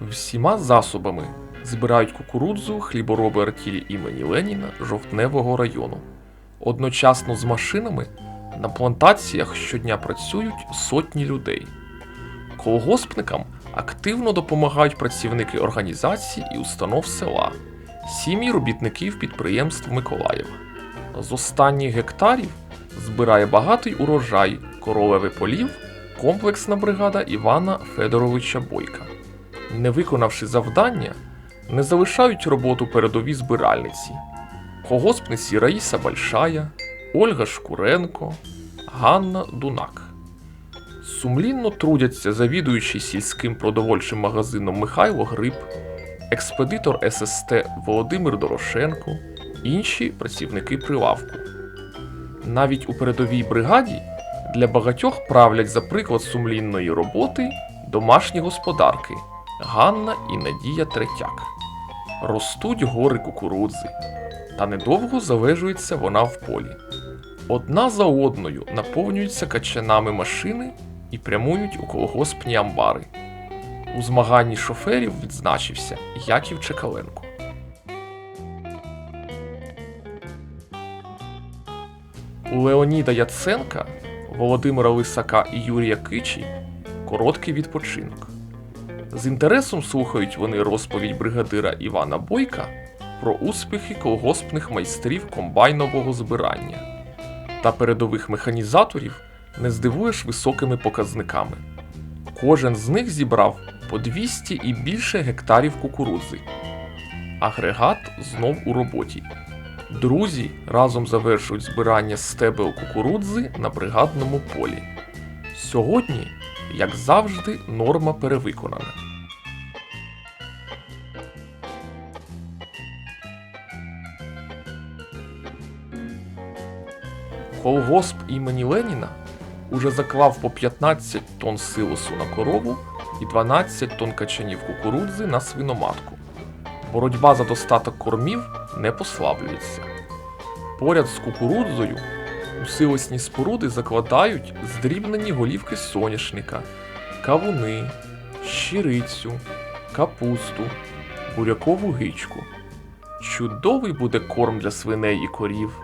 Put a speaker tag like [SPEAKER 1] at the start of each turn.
[SPEAKER 1] Всіма засобами збирають кукурудзу хлібороби артілі імені Леніна Жовтневого району. Одночасно з машинами на плантаціях щодня працюють сотні людей. Колгоспникам активно допомагають працівники організацій і установ села, сім'ї робітників підприємств Миколаєва. З останніх гектарів збирає багатий урожай королеви полів комплексна бригада Івана Федоровича Бойка. Не виконавши завдання, не залишають роботу передові збиральниці, колгоспниці Раїса Большая, Ольга Шкуренко, Ганна Дунак. Сумлінно трудяться завідуючий сільським продовольчим магазином Михайло Гриб, експедитор ССТ Володимир Дорошенко, інші працівники прилавку. Навіть у передовій бригаді для багатьох правлять за приклад сумлінної роботи домашні господарки Ганна і Надія Третяк. Ростуть гори кукурудзи, та недовго залежується вона в полі. Одна за одною наповнюються качанами машини і прямують у колгоспні амбари. У змаганні шоферів відзначився Яків Чекаленко. У Леоніда Яценка, Володимира Лисака і Юрія Кичі короткий відпочинок. З інтересом слухають вони розповідь бригадира Івана Бойка про успіхи колгоспних майстрів комбайнового збирання та передових механізаторів не здивуєш високими показниками. Кожен з них зібрав по 200 і більше гектарів кукурудзи. Агрегат знов у роботі. Друзі разом завершують збирання стебел кукурудзи на бригадному полі. Сьогодні, як завжди, норма перевиконана. Колгосп імені Леніна уже заклав по 15 тонн силосу на корову і 12 тонн качанів кукурудзи на свиноматку. Боротьба за достаток кормів не послаблюється. Поряд з кукурудзою у силосні споруди закладають здрібнені голівки соняшника, кавуни, щирицю, капусту, бурякову гичку. Чудовий буде корм для свиней і корів.